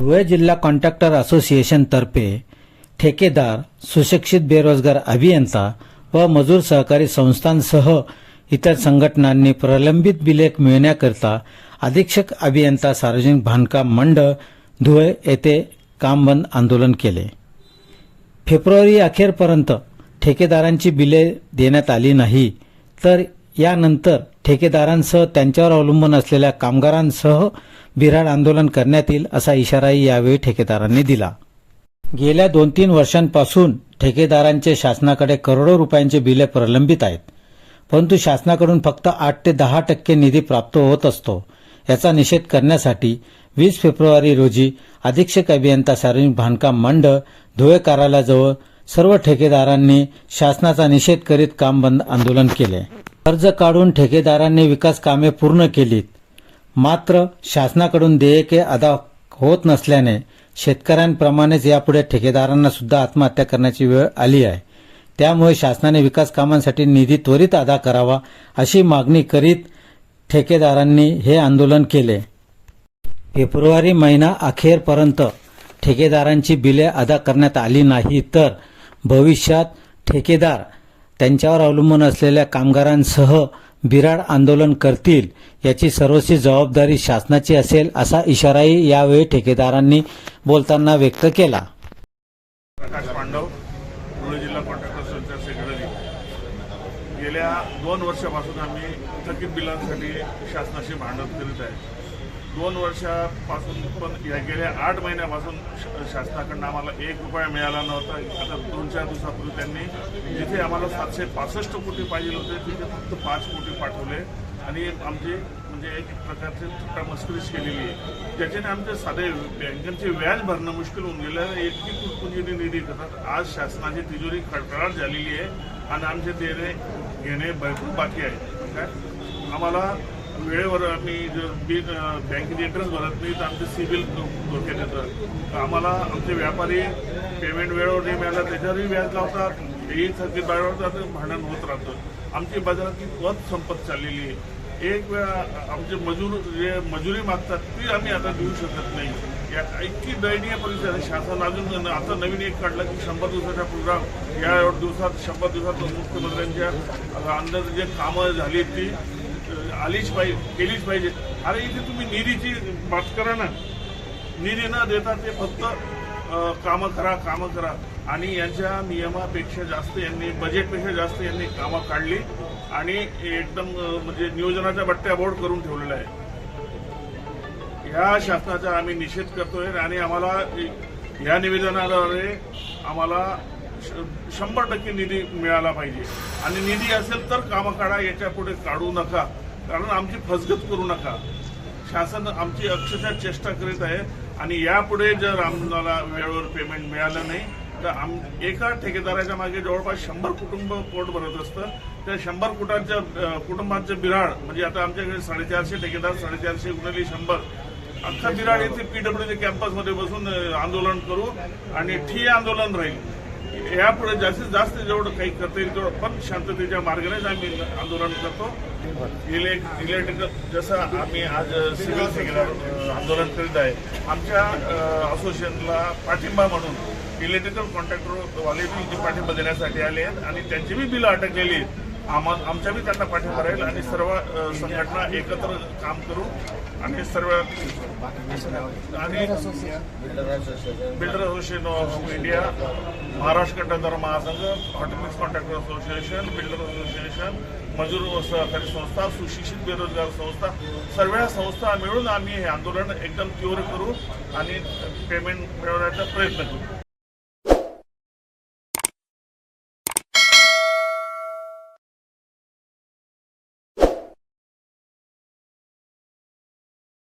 धुळे जिल्हा कॉन्ट्रॅक्टर असोसिएशनतर्फे ठेकेदार सुशिक्षित बेरोजगार अभियंता व मजूर सहकारी संस्थांसह इतर संघटनांनी प्रलंबित बिले मिळण्याकरिता अधीक्षक अभियंता सार्वजनिक बांधकाम मंडळ धुळे येथे काम बंद आंदोलन केले. फेब्रुवारी अखेरपर्यंत ठेकेदारांची बिले देण्यात आली नाही. तर यानंतर ठेकेदारांसह त्यांच्यावर अवलंबून असलेल्या कामगारांसह बिऱ्हाड आंदोलन करण्यात येईल असा इशाराही यावेळी ठेकेदारांनी दिला. गेल्या दोन तीन वर्षांपासून ठेकेदारांचे शासनाकडे करोडो रुपयांचे बिले प्रलंबित आहेत. परंतु शासनाकडून फक्त आठ ते दहा टक्के निधी प्राप्त होत असतो. याचा निषेध करण्यासाठी वीस फेब्रुवारी रोजी अधीक्षक अभियंता सार्वजनिक बांधकाम मंडळ धुळे कार्यालयाजवळ सर्व ठेकेदारांनी शासनाचा निषेध करीत काम बंद आंदोलन केले. कर्ज काढून ठेकेदारांनी विकास कामे पूर्ण केलीत. मात्र शासनाकडून देयके अदा होत नसल्याने शेतकऱ्यांप्रमाणेच यापुढे ठेकेदारांना सुद्धा आत्महत्या करण्याची वेळ आली आहे. त्यामुळे शासनाने विकास कामांसाठी निधी त्वरित अदा करावा अशी मागणी करीत ठेकेदारांनी हे आंदोलन केले. फेब्रुवारी महिना अखेरपर्यंत ठेकेदारांची बिले अदा करण्यात आली नाही तर भविष्यात ठेकेदार त्यांच्यावर अवलंबून असलेल्या कामगारांसह बिराड आंदोलन करतील याची सर्वस्वी जबाबदारी शासनाची असेल असा इशाराही यावेळी ठेकेदारांनी बोलताना व्यक्त केला. प्रकाश पांडव धुळे जिल्हा कॉन्ट्रॅक्टर सेक्रेटरी. गेल्या दोन वर्षापासून आम्ही थकीत बिलांसाठी शासनाशी भांडण करीत आहे. दोन वर्षापासून पण या गेल्या आठ महिन्यापासून श- शासनाकडनं आम्हाला एक रुपया मिळाला नव्हता. आता दोन चार दिवसापूर्वी त्यांनी जिथे आम्हाला सातशे पासष्ट कोटी पाहिजे होते तिथे फक्त पाच कोटी पाठवले. आणि आमची म्हणजे एक प्रकारची थट्टा मस्करीच केलेली आहे. त्याच्याने आमचे साधे बँकांचे व्याज भरणं मुश्किल होऊन गेलं. इतकी कुटपुंजीने निधी करतात आज शासनाची तिजोरी खडखडाट झालेली आहे. आणि आमचे देणे घेणे भरपूर बाकी आहे. काय? आम्हाला वेळेवर आम्ही जर बँकेचे बँकेत इंटरेस्ट भरत नाही तर आमचे सिबिल धोक्यात तर आम्हाला आमचे व्यापारी पेमेंट वेळेवर नाही मिळालं त्याच्यावरही व्याज लावतात. हेही थकीत बाळवतात भांडण होत राहतं. आमची बाजारातली पत संपत चाललेली आहे. एक वेळा आमचे मजूर जे मजुरी मागतात ती आम्ही आता देऊ शकत नाही. या इतकी दयनीय परिस्थिती आहे. शासन अजून आता नवीन एक काढलं की शंभर दिवसाचा प्रोग्राम या दिवसात शंभर दिवसात मुख्यमंत्र्यांच्या अंदर जे कामं झाली ती आलीच पाहिजे केलीच पाहिजे. अरे इथे तुम्ही निधीची बात करा ना. निधी न देता ते फक्त कामं करा कामं करा. आणि यांच्या नियमापेक्षा जास्त यांनी बजेटपेक्षा जास्त यांनी कामं काढली आणि एकदम म्हणजे नियोजनाच्या बट्ट्या बोर्ड करून ठेवलेल्या आहे. ह्या शासनाचा आम्ही निषेध करतोय आणि आम्हाला या निवेदनाद्वारे आम्हाला श- शंभर टक्के निधी मिळाला पाहिजे. आणि निधी असेल तर कामं काढा याच्यापुढे काढू नका. कारण आमची फसगत करू नका. शासन आमची अक्षरशः चेष्टा करीत आहे आणि यापुढे जर आम्हाला वेळेवर पेमेंट मिळालं नाही तर आम एका ठेकेदाराच्या मागे जवळपास शंभर कुटुंब पोट भरत असतं. त्या शंभर कुटांच्या कुटुंबांचं बिराड म्हणजे आता आमच्याकडे साडेचारशे ठेकेदार साडेचारशे गुणिले शंभर. अख्खा बिराड येथे पीडब्ल्यूडी कॅम्पसमध्ये बसून आंदोलन करू आणि ठिय्या आंदोलन राहील. यापुढे जास्तीत जास्त जेवढं काही करता येईल तेवढं पण शांततेच्या मार्गानेच आम्ही आंदोलन करतो. इलेक्ट्रिक इलेक्ट्रिकल जसं आम्ही आज सिव्हिल ठेकेदार आंदोलन करीत आहे आमच्या असोसिएशनला पाठिंबा म्हणून इलेक्ट्रिकल कॉन्ट्रॅक्टर वाले बी पाठिंबा देण्यासाठी आले आहेत आणि त्यांची बी बिलं अटकलेली आहेत. आम्हा आमच्या बी त्यांना पाठिंबा राहील आणि सर्व संघटना एकत्र काम करू आणि सर्व आणि builder association of India Maharashtra कंत्राटदार महासंघ ऑटोमिक्स कॉन्ट्रॅक्टर असोसिएशन बिल्डर असोसिएशन मजूर सहकारी संस्था सुशिक्षित बेरोजगार संस्था सर्व संस्था मिळून आम्ही हे आंदोलन एकदम तीव्र करू आणि पेमेंट मिळवण्याचा प्रयत्न करू.